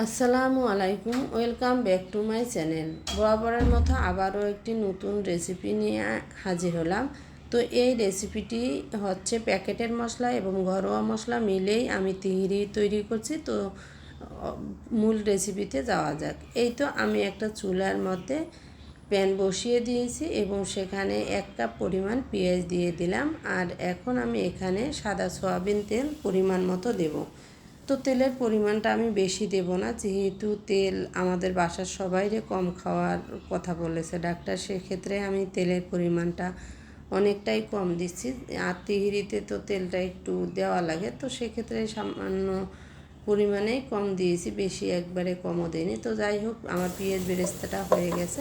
আসসালামু আলাইকুম, welcome back to my channel. বরাবরের মতো আবারও একটি নতুন রেসিপি নিয়ে হাজির হলাম। তো এই রেসিপিটি হচ্ছে প্যাকেটের মশলা এবং ঘরোয়া মশলা মিলেই আমি তিহিরি তৈরি করছি। তো মূল রেসিপিতে যাওয়া যাক। এই তো আমি একটা চুলার মধ্যে প্যান বসিয়ে দিয়েছি এবং সেখানে এক কাপ পরিমাণ পেঁয়াজ দিয়ে দিলাম। আর এখন আমি এখানে সাদা সয়াবিন তেল পরিমাণ মতো দেবো। তো তেলের পরিমাণটা আমি বেশি দেব না, যেহেতু তেল আমাদের বাসার সবাইরে কম খাওয়ার কথা বলেছে ডাক্তার, সেক্ষেত্রে আমি তেলের পরিমাণটা অনেকটাই কম দিচ্ছি। আর তিহিরিতে তো তেলটা একটু দেওয়া লাগে, তো সেক্ষেত্রে সামান্য পরিমাণেই কম দিয়েছি, বেশি একবারে কমও দিইনি। তো যাই হোক, আমার পেঁয়াজ বেরেস্তাটা হয়ে গেছে।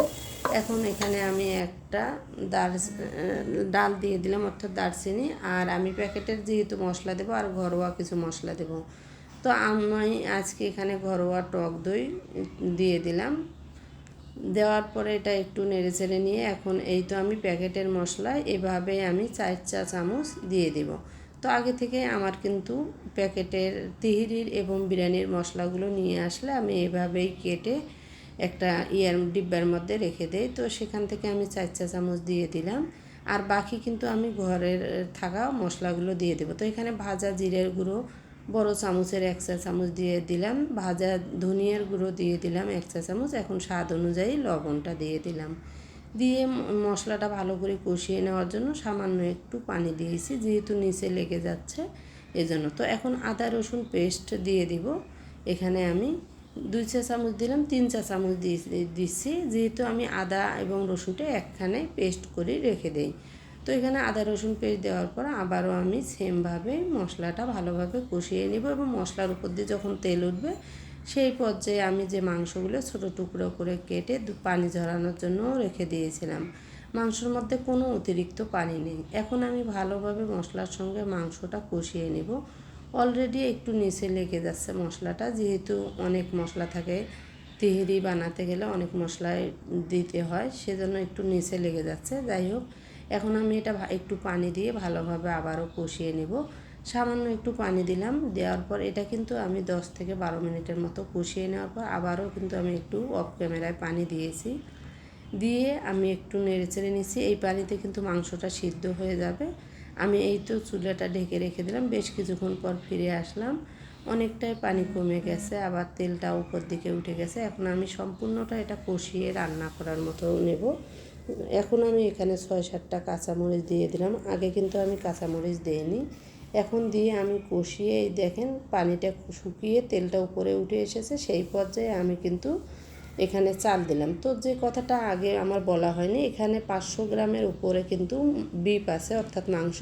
এখন এখানে আমি একটা দার ডাল দিয়ে দিলাম, অর্থাৎ দারচিনি, আর আমি প্যাকেটের যেহেতু মশলা দেবো, আর ঘরোয়া কিছু মশলা দেবো। তো আমি আজকে এখানে ঘরোয়া টক দই দিয়ে দিলাম। দেওয়ার পরে এটা একটু নেড়ে চেড়ে নিয়ে এখন এই তো আমি প্যাকেটের মশলা এভাবে আমি চার চা চামচ দিয়ে দেব। তো আগে থেকে আমার কিন্তু প্যাকেটের তিহিরির এবং বিরিয়ানির মশলাগুলো নিয়ে আসলে আমি এভাবেই কেটে একটা ইয়ার ডিব্বার মধ্যে রেখে দেই। তো সেখান থেকে আমি চার চা চামচ দিয়ে দিলাম। আর বাকি কিন্তু আমি ঘরের থাকা মশলাগুলো দিয়ে দেবো। তো এখানে ভাজা জিরের গুঁড়ো বড় চামচের এক চা চামচ দিয়ে দিলাম, ভাজা ধনিয়ার গুঁড়ো দিয়ে দিলাম এক চা চামচ, এখন স্বাদ অনুযায়ী লবণটা দিয়ে দিলাম। দিয়ে মশলাটা ভালো করে কষিয়ে নেওয়ার জন্য সামান্য একটু পানি দিয়েছি, যেহেতু নিচে লেগে যাচ্ছে এজন্য। তো এখন আদা রসুন পেস্ট দিয়ে দিব, এখানে আমি দুই চা চামচ দিলাম, তিন চা চামচ দিচ্ছি, যেহেতু আমি আদা এবং রসুনটা একখানে পেস্ট করে রেখে দেই। তো এখানে আদা রসুন পেস্ট দেওয়ার পর আবারও আমি সেমভাবে মশলাটা ভালোভাবে কষিয়ে নেব এবং মশলার উপর দিয়ে যখন তেল উঠবে, সেই পর্যায়ে আমি যে মাংসগুলো ছোটো টুকরো করে কেটে পানি ঝরানোর জন্য রেখে দিয়েছিলাম। মাংসর মধ্যে কোনো অতিরিক্ত পানি নেই। এখন আমি ভালোভাবে মশলার সঙ্গে মাংসটা কষিয়ে নেব। অলরেডি একটু নিচে লেগে যাচ্ছে মশলাটা, যেহেতু অনেক মশলা থাকে, তিহিরি বানাতে গেলে অনেক মশলায় দিতে হয়, সেজন্য একটু নিচে লেগে যাচ্ছে। যাই হোক এখন আমি এটা একটু পানি দিয়ে ভালোভাবে আবারও কষিয়ে নেব। সামান্য একটু পানি দিলাম, দেওয়ার পর এটা কিন্তু আমি দশ থেকে বারো মিনিটের মতো কষিয়ে নেওয়ার পর আবারও কিন্তু আমি একটু অফ ক্যামেরায় পানি দিয়েছি। দিয়ে আমি একটু নেড়ে চেড়ে নিচ্ছি, এই পানিতে কিন্তু মাংসটা সিদ্ধ হয়ে যাবে। আমি এই তো চুলাটা ঢেকে রেখে দিলাম, বেশ কিছুক্ষণ পর ফিরে আসলাম। অনেকটাই পানি কমে গেছে, আবার তেলটা উপর দিকে উঠে গেছে। এখন আমি সম্পূর্ণটা এটা কষিয়ে রান্না করার মতো নেব। এখন আমি এখানে ছয় সাতটা কাঁচামরিচ দিয়ে দিলাম। আগে কিন্তু আমি কাঁচামরিচ দিইনি। এখন দিয়ে আমি কষিয়ে দেখেন পানিটা শুকিয়ে তেলটা উপরে উঠে এসেছে। সেই পর্যায়ে আমি কিন্তু এখানে চাল দিলাম। তো যে কথাটা আগে আমার বলা হয়নি, এখানে পাঁচশো গ্রামের উপরে কিন্তু বিপ আছে, অর্থাৎ মাংস।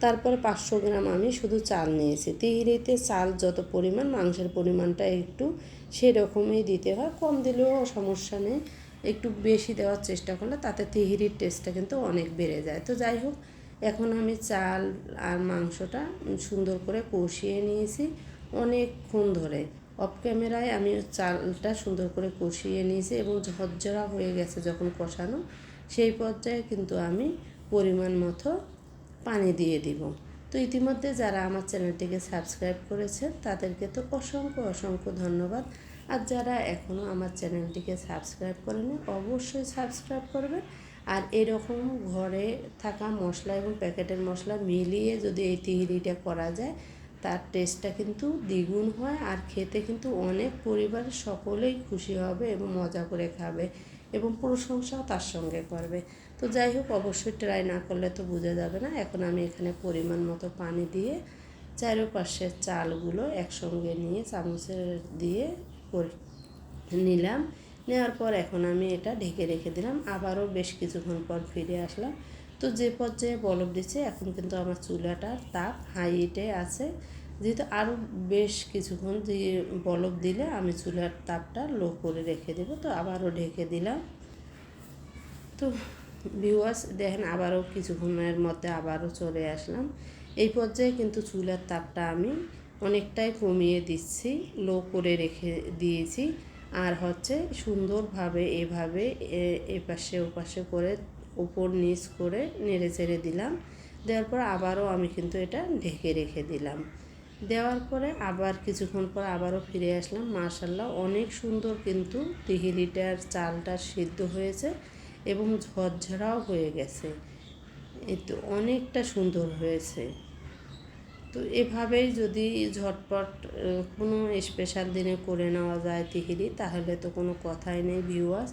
তারপরে পাঁচশো গ্রাম আমি শুধু চাল নিয়েছি। তিহিরিতে চাল যত পরিমাণ, মাংসের পরিমাণটা একটু সেরকমই দিতে হয়। কম দিলেও সমস্যা নেই। একটু বেশি দেওয়ার চেষ্টা করলে তাতে তিহিরির টেস্টটা কিন্তু অনেক বেড়ে যায়। তো যাই হোক, এখন আমি চাল আর মাংসটা সুন্দর করে কষিয়ে নিয়েছি অনেকক্ষণ ধরে। অফ ক্যামেরায় আমি চালটা সুন্দর করে কষিয়ে নিয়েছি এবং ঝরঝরা হয়ে গেছে যখন কষানো, সেই পর্যায়ে কিন্তু আমি পরিমাণ মতো পানি দিয়ে দিব। তো ইতিমধ্যে যারা আমার চ্যানেলটিকে সাবস্ক্রাইব করেছেন, তাদেরকে তো অসংখ্য অসংখ্য ধন্যবাদ। আর যারা এখনও আমার চ্যানেলটিকে সাবস্ক্রাইব করেনি, অবশ্যই সাবস্ক্রাইব করবে। আর এরকম ঘরে থাকা মশলা এবং প্যাকেটের মশলা মিলিয়ে যদি এই তিহিরিটা করা যায়, তার টেস্টটা কিন্তু দ্বিগুণ হয় আর খেতে কিন্তু অনেক পরিবারের সকলেই খুশি হবে এবং মজা করে খাবে এবং প্রশংসাও তার সঙ্গে করবে। তো যাই হোক, অবশ্যই ট্রাই না করলে তো বোঝা যাবে না। এখন আমি এখানে পরিমাণ মতো পানি দিয়ে চারোপাশের চালগুলো একসঙ্গে নিয়ে চামচের দিয়ে নিলাম। নেওয়ার পর এখন আমি এটা ঢেকে রেখে দিলাম। আবারও বেশ কিছুক্ষণ পর ফিরে আসলাম। তো যে পর্যায়ে বলব দিচ্ছে, এখন কিন্তু আমার চুলাটার তাপ হাইটে আছে। যেহেতু আরও বেশ কিছুক্ষণ দিয়ে বলব দিলে আমি চুলার তাপটা লো করে রেখে দেবো। তো আবারও ঢেকে দিলাম। তো ভিউয়ার্স দেখেন আবারও কিছুক্ষণের মধ্যে আবারও চলে আসলাম। এই পর্যায়ে কিন্তু চুলার তাপটা আমি অনেকটাই কমিয়ে দিচ্ছি, লো করে রেখে দিয়েছি। আর হচ্ছে সুন্দরভাবে এভাবে এপাশে ওপাশে করে উপর নিচ করে নেড়ে চেড়ে দিলাম। দেওয়ার পর আবারও আমি কিন্তু এটা ঢেকে রেখে দিলাম। দেওয়ার পরে আবার কিছুক্ষণ পর আবারও ফিরে আসলাম। মার্শাল্লাহ অনেক সুন্দর কিন্তু তিহিলিটার চালটা সিদ্ধ হয়েছে এবং ঝরঝরাও হয়ে গেছে। এই তো অনেকটা সুন্দর হয়েছে। তো এভাবেই যদি ঝটপট কোনো স্পেশাল দিনে করে নেওয়া যায় তিহিরি, তাহলে তো কোনো কথাই নেই ভিউয়ার্স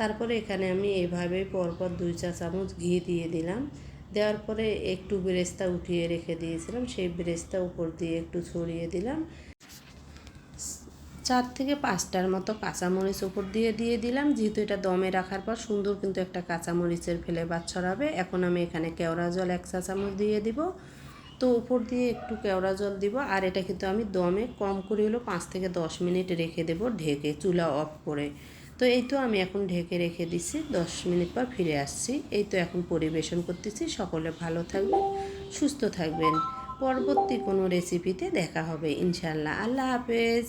তারপরে এখানে আমি এভাবেই পরপর দুই চা চামচ ঘি দিয়ে দিলাম। দেওয়ার পরে একটু বেরেস্তা উঠিয়ে রেখে দিয়েছিলাম, সেই বেরেস্তা উপর দিয়ে একটু ছড়িয়ে দিলাম। চার থেকে পাঁচটার মতো কাঁচামরিচ উপর দিয়ে দিয়ে দিলাম। যেহেতু এটা দমে রাখার পর সুন্দর কিন্তু একটা কাঁচামরিচের ফেলে ফ্লেভার ছড়াবে, এখন আমি এখানে কেওড়া জল এক চা চামচ দিয়ে দিব। তো উপর দিয়ে একটু কেওড়া জল দিব, আর এটা কিন্তু আমি দমে কম করে হলো পাঁচ থেকে দশ মিনিট রেখে দেব ঢেকে চুলা অফ করে। তো এই তো আমি এখন ঢেকে রেখে দিছি, দশ মিনিট পর ফিরে আসছি। এই তো এখন পরিবেশন করতেছি, সকলে ভালো থাকবেন, সুস্থ থাকবেন। পরবর্তী কোনো রেসিপিতে দেখা হবে ইনশাল্লাহ আল্লাহ হাফেজ।